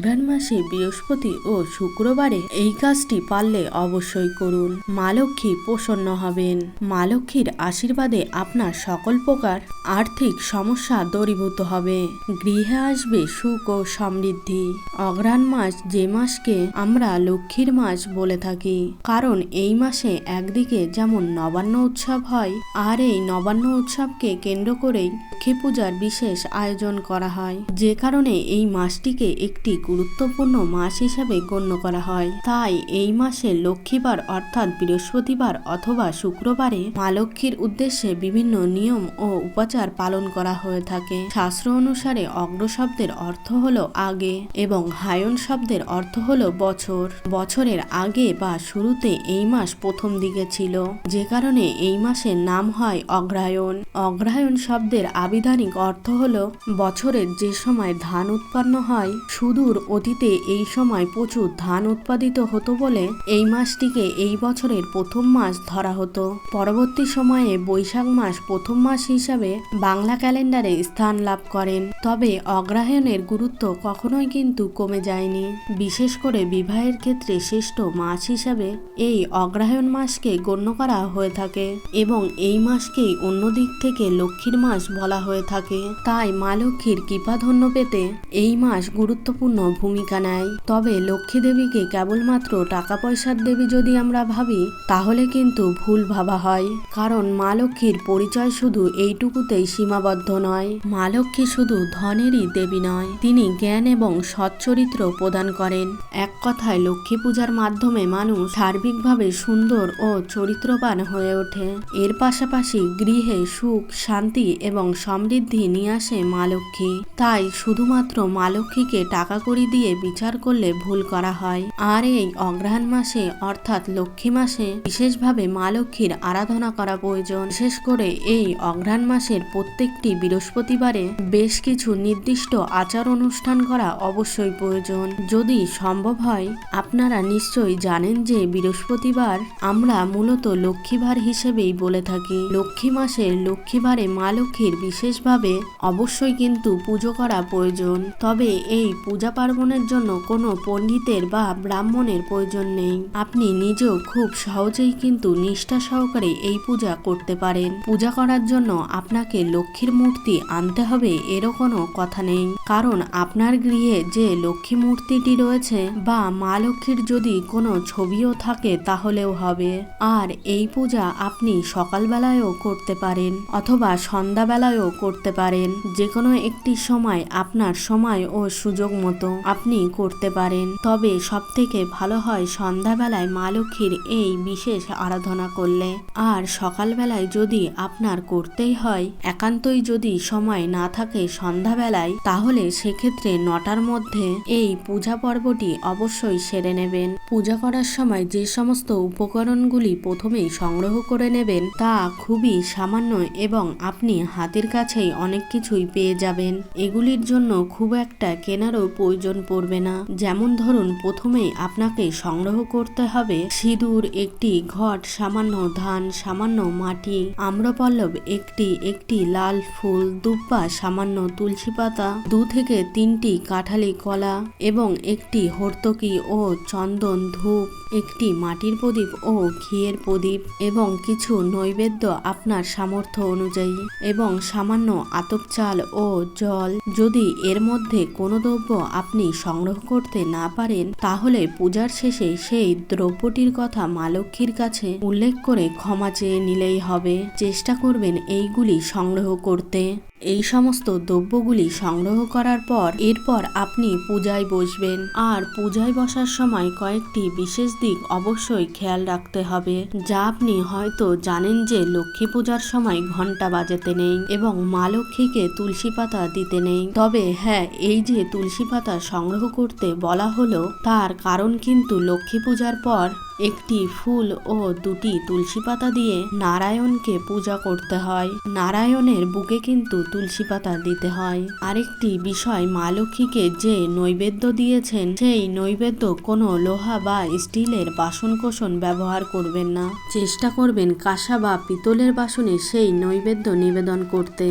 অঘ্রাণ মাসে বৃহস্পতি ও শুক্রবারে এই কাজটি পারলে অবশ্যই করুন। মা লক্ষ্মী প্রসন্ন হবেন। মা লক্ষ্মীর আশীর্বাদে আপনার সকল প্রকার আর্থিক সমস্যা দূরীভূত হবে। গৃহে আসবে সুখ ও সমৃদ্ধি। অঘ্রাণ মাস যে মাসকে আমরা লক্ষ্মীর মাস বলে থাকি, কারণ এই মাসে একদিকে যেমন নবান্ন উৎসব হয়, আর এই নবান্ন উৎসবকে কেন্দ্র করেই লক্ষ্মী পূজার বিশেষ আয়োজন করা হয়। যে কারণে এই মাসটিকে একটি গুরুত্বপূর্ণ মাস হিসাবে গণ্য করা হয়। তাই এই মাসে লক্ষ্মীবার অর্থাৎ বৃহস্পতিবার অথবা শুক্রবারে মা লক্ষ্মীর উদ্দেশ্যে বিভিন্ন নিয়ম ও উপাচার পালন করা হয়ে থাকে। শাস্ত্র অনুসারে অগ্র শব্দের অর্থ হলো আগে এবং হায়ন শব্দের অর্থ হলো বছর। বছরের আগে বা শুরুতে এই মাস প্রথম দিকে ছিল। যে কারণে এই মাসের নাম হয় অগ্রায়ণ। অগ্রায়ণ শব্দের আবিধানিক অর্থ হলো বছরের যে সময় ধান উৎপন্ন হয়, সুদূর অতীতে এই সময় প্রচুর ধান উৎপাদিত হতো বলে এই মাসটিকে এই বছরের প্রথম মাস ধরা হতো। পরবর্তী সময়ে বৈশাখ মাস প্রথম মাস হিসাবে বাংলা ক্যালেন্ডারে স্থান লাভ করেন। তবে অগ্রহায়ণের গুরুত্ব কখনোই কিন্তু কমে যায়নি। বিশেষ করে বিবাহের ক্ষেত্রে শ্রেষ্ঠ মাস হিসাবে এই অগ্রহায়ণ মাসকে গণ্য করা হয়ে থাকে এবং এই মাসকেই অন্য দিক থেকে লক্ষ্মীর মাস বলা হয়ে থাকে। তাই মা লক্ষ্মীর কৃপাধন্য পেতে এই মাস গুরুত্বপূর্ণ ভূমিকা নেয়। তবে লক্ষ্মী দেবীকে কেবলমাত্র টাকা পয়সার দেবী যদি আমরা ভাবি, তাহলে কিন্তু ভুল ভাবা হয়। কারণ মা লক্ষ্মীর পরিচয় শুধু এইটুকুতেই সীমাবদ্ধ নয়। মা লক্ষ্মী শুধু ধনেরই দেবী নয়, তিনি জ্ঞান এবং সচ্চরিত্র প্রদান করেন। এক কথায় লক্ষ্মী পূজার মাধ্যমে মানুষ সার্বিকভাবে সুন্দর ও চরিত্রবান হয়ে ওঠে। এর পাশাপাশি গৃহে সুখ, শান্তি এবং সমৃদ্ধি নিয়ে আসে মা লক্ষ্মী। তাই শুধুমাত্র মা লক্ষ্মীকে টাকা কড়ি দিয়ে বিচার করলে ভুল করা হয়। আর এই অগ্রহায়ণ মাসে, অর্থাৎ লক্ষ্মী মাসে, বিশেষভাবে মা লক্ষ্মীর আরাধনা করা প্রয়োজন। বিশেষ করে এই অগ্রহায়ণ মাসের প্রত্যেকটি বৃহস্পতিবারে বেশ কিছু নির্দিষ্ট আচার অনুষ্ঠান করা অবশ্যই প্রয়োজন। যদি সম্ভব হয়, আপনারা নিশ্চয়ই জানেন যে বৃহস্পতিবার আমরা মূলত লক্ষ্মীবার হিসেবেই বলে থাকি। লক্ষ্মী মাসের লক্ষ্মীবারে মা লক্ষ্মীর বিশেষভাবে অবশ্যই কিন্তু পুজো করা প্রয়োজন। তবে এই পূজা পার্বণের জন্য কোনো পণ্ডিতের বা ব্রাহ্মণের প্রয়োজন নেই। আপনি নিজেও খুব সহজেই কিন্তু নিষ্ঠা সহকারে এই পূজা করতে পারেন। পূজা করার জন্য আপনাকে লক্ষ্মীর মূর্তি আনতে হবে এরও কোনো কথা নেই। কারণ আপনার গৃহে যে লক্ষ্মী মূর্তিটি রয়েছে বা মা লক্ষ্মীর যদি কোনো ছবিও থাকে তাহলেও হবে। আর এই পূজা আপনি সকালবেলায়ও করতে পারেন অথবা সন্ধ্যাবেলায়ও করতে পারেন। যে কোনো একটি সময় আপনার সময় ও সুযোগ মতো। আপনি করতে পারেন। তবে সব থেকে ভালো হয় সন্ধ্যাবেলায় মা লক্ষ্মীর এই বিশেষ আরাধনা করলে। আর সকালবেলায় যদি আপনার করতেই হয়, একান্তই যদি সময় না থাকে সন্ধ্যাবেলায়, তাহলে সেক্ষেত্রে নটার মধ্যে এই পূজা পর্বটি অবশ্যই সেরে নেবেন। পূজা করার সময় যে সমস্ত উপকরণগুলি প্রথমেই সংগ্রহ করে নেবেন, তা খুবই সামান্য এবং আপনি হাতের কাছেই অনেক কিছুই পেয়ে যাবেন। এগুলির জন্য খুব একটা কেনারও প্রয়োজন পড়বে না। যেমন ধরুন, প্রথমে আপনাকে সংগ্রহ করতে হবে সিঁদুর, একটি ঘট, সামান্য ধান, সামান্য মাটি, আম্রপল্লব, একটি একটি লাল ফুল, দুব্বা, সামান্য তুলসী পাতা, দু থেকে তিনটি কাঠালি কলা এবং একটি হর্তকি ও চন্দন ধূপ, একটি মাটির প্রদীপ ও ঘিয়ের প্রদীপ এবং কিছু নৈবেদ্য আপনার সামর্থ্য অনুযায়ী এবং সামান্য আতপ চাল ও জল। যদি এর মধ্যে কোনো দ্রব্য আপনি সংগ্রহ করতে না পারেন, তাহলে পূজার শেষে সেই দ্রব্যটির কথা মা লক্ষ্মীর কাছে উল্লেখ করে ক্ষমা চেয়ে নিলেই হবে। চেষ্টা করবেন এইগুলি সংগ্রহ করতে। এই সমস্ত দ্রব্যগুলি সংগ্রহ করার পর এরপর আপনি পূজায় বসবেন। আর পূজায় বসার সময় কয়েকটি বিশেষ দিক অবশ্যই খেয়াল রাখতে হবে, যা আপনি হয়তো জানেন যে লক্ষ্মী পূজার সময় ঘণ্টা বাজাতে নেই এবং মা লক্ষ্মীকে তুলসী পাতা দিতে নেই। তবে হ্যাঁ এই যে তুলসী পাতা সংগ্রহ করতে বলা হলো, তার কারণ কিন্তু লক্ষ্মী পূজার পর একটি ফুল ও দুটি তুলসী পাতা দিয়ে নারায়ণকে পূজা করতে হয়। নারায়ণের বুকে কিন্তু তুলসী পাতা দিতে হয়। আরেকটি বিষয়, মা লক্ষ্মীকে যে নৈবেদ্য দিয়েছেন, সেই নৈবেদ্য কোনো লোহা বা স্টিলের বাসন কোসন ব্যবহার করবেন না। চেষ্টা করবেন কাঁসা বা পিতলের বাসনে সেই নৈবেদ্য নিবেদন করতে।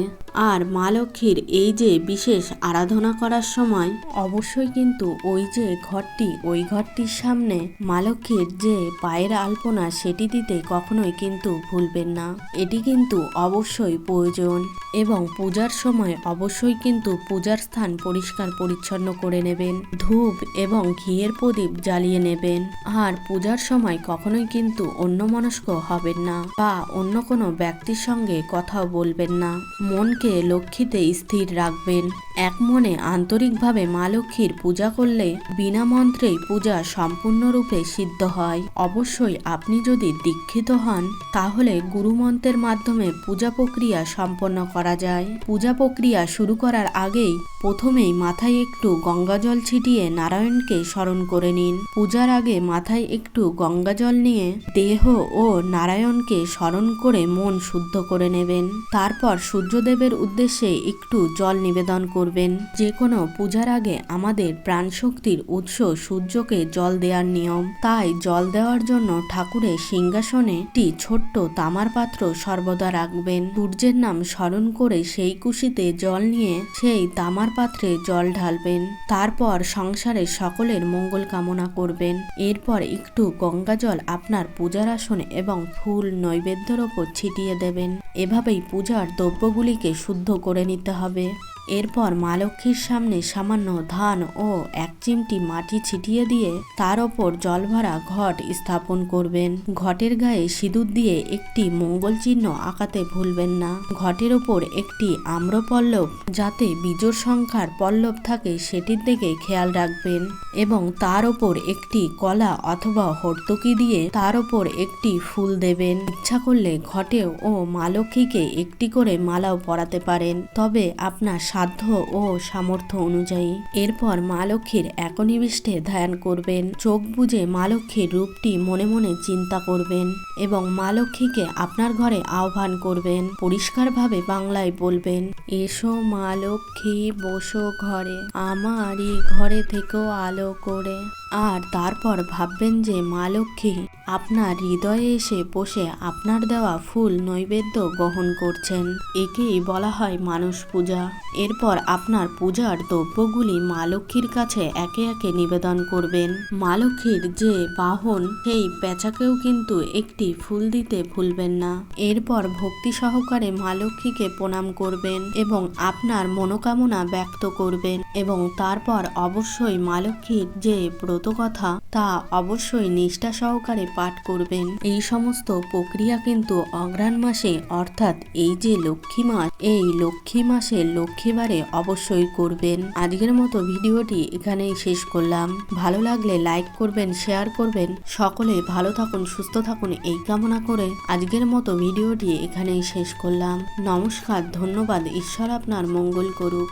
আর মা লক্ষ্মীর এই যে বিশেষ আরাধনা করার সময়, অবশ্যই কিন্তু ওই যে ঘরটি, ওই ঘরটির সামনে মা লক্ষ্মীর যে পায়ের আলপনা সেটি দিতে কখনোই কিন্তু ভুলবেন না। এটি কিন্তু অবশ্যই প্রয়োজন এবং পূজার সময় অবশ্যই কিন্তু পূজার স্থান পরিষ্কার পরিচ্ছন্ন করে নেবেন, ধূপ এবং ঘিয়ের প্রদীপ জ্বালিয়ে নেবেন। আর পূজার সময় কখনোই কিন্তু অন্যমনস্ক হবেন না বা অন্য কোনো ব্যক্তির সঙ্গে কথাও বলবেন না। মনকে লক্ষ্মীতে স্থির রাখবেন। এক মনে আন্তরিকভাবে মা লক্ষ্মীর পূজা করলে বিনা মন্ত্রেই পূজা সম্পূর্ণরূপে সিদ্ধ হয়। অবশ্যই আপনি যদি দীক্ষিত হন, তাহলে গুরুমন্ত্রের মাধ্যমে পূজা প্রক্রিয়া সম্পন্ন করা যায়। পূজা প্রক্রিয়া শুরু করার আগেই প্রথমেই মাথায় একটু গঙ্গাজল ছিটিয়ে নারায়ণকে স্মরণ করে নিন। পূজার আগে মাথায় একটু গঙ্গাজল নিয়ে দেহ ও নারায়ণকে স্মরণ করে মন শুদ্ধ করে নেবেন। তারপর সূর্যদেবের উদ্দেশ্যে একটু জল নিবেদন করবেন। যে কোনো পূজার আগে আমাদের প্রাণশক্তির উৎস সূর্যকে জল দেওয়ার নিয়ম। তাই জল দেওয়ার জন্য ঠাকুরের সিংহাসনে একটি ছোট্ট তামার পাত্র সর্বদা রাখবেন। সূর্যের নাম স্মরণ করে সেই কুশিতে জল নিয়ে সেই তামার পাত্রে জল ঢালবেন। তারপর সংসারের সকলের মঙ্গল কামনা করবেন। এরপর একটু গঙ্গা জল আপনার পূজার আসনে এবং ফুল নৈবেদ্যের ওপর ছিটিয়ে দেবেন। এভাবেই পূজার দ্রব্যগুলিকে শুদ্ধ করে নিতে হবে। এরপর মা লক্ষ্মীর সামনে সামান্য ধান ও এক চিমটি মাটি ছিটিয়ে দিয়ে তার ওপর জল ভরা ঘট স্থাপন করবেন। ঘটের গায়ে সিঁদুর দিয়ে একটি মঙ্গল চিহ্ন আঁকাতে ভুলবেন না। ঘটের ওপর একটি আম্রপল্লব যাতে বীজোর সংখ্যার পল্লব থাকে সেটির দিকে খেয়াল রাখবেন এবং তার ওপর একটি কলা অথবা হর্তকি দিয়ে তার ওপর একটি ফুল দেবেন। ইচ্ছা করলে ঘটেও ও মা লক্ষ্মীকে একটি করে মালাও পরাতে পারেন। তবে আপনার সাধ্য ও সামর্থ্য অনুযায়ী। এরপর মা লক্ষ্মীর একনিবিষ্টে ধ্যান করবেন। চোখ বুঝে মা লক্ষ্মীর রূপটি মনে মনে চিন্তা করবেন এবং মা লক্ষ্মীকে আপনার ঘরে আহ্বান করবেন। পরিষ্কারভাবে বাংলায় বলবেন, এসো মা লক্ষ্মী, বসো ঘরে। আমারই ঘরে থেকেও আলো করে। আর তারপর ভাববেন যে মা লক্ষ্মী, আপনার হৃদয়ে এসে বসে আপনার দেওয়া ফুল নৈবেদ্য গ্রহণ করছেন। একেই বলা হয় মানুষ পূজা। এরপর আপনার পূজার দ্রব্যগুলি মা লক্ষ্মীর কাছে একে একে নিবেদন করবেন। মা লক্ষ্মীর যে বাহন, সেই পেঁচাকেও কিন্তু একটি ফুল দিতে ভুলবেন না। এরপর ভক্তি সহকারে মা লক্ষ্মীকে প্রণাম করবেন এবং আপনার মনোকামনা ব্যক্ত করবেন এবং তারপর অবশ্যই মা লক্ষ্মীর যে ব্রত কথা, তা অবশ্যই নিষ্ঠা সহকারে পাঠ করবেন। এই সমস্ত প্রক্রিয়া কিন্তু অগ্রাণ মাসে, অর্থাৎ এই যে লক্ষ্মী মাস, এই লক্ষ্মী মাসে লক্ষ্মীবারে অবশ্যই করবেন। আজকের মতো ভিডিওটি এখানেই শেষ করলাম। ভালো লাগলে লাইক করবেন, শেয়ার করবেন। সকলে ভালো থাকুন, সুস্থ থাকুন, এই কামনা করে আজকের মতো ভিডিওটি এখানেই শেষ করলাম। নমস্কার, ধন্যবাদ, ঈশ্বর আপনার মঙ্গল করুক।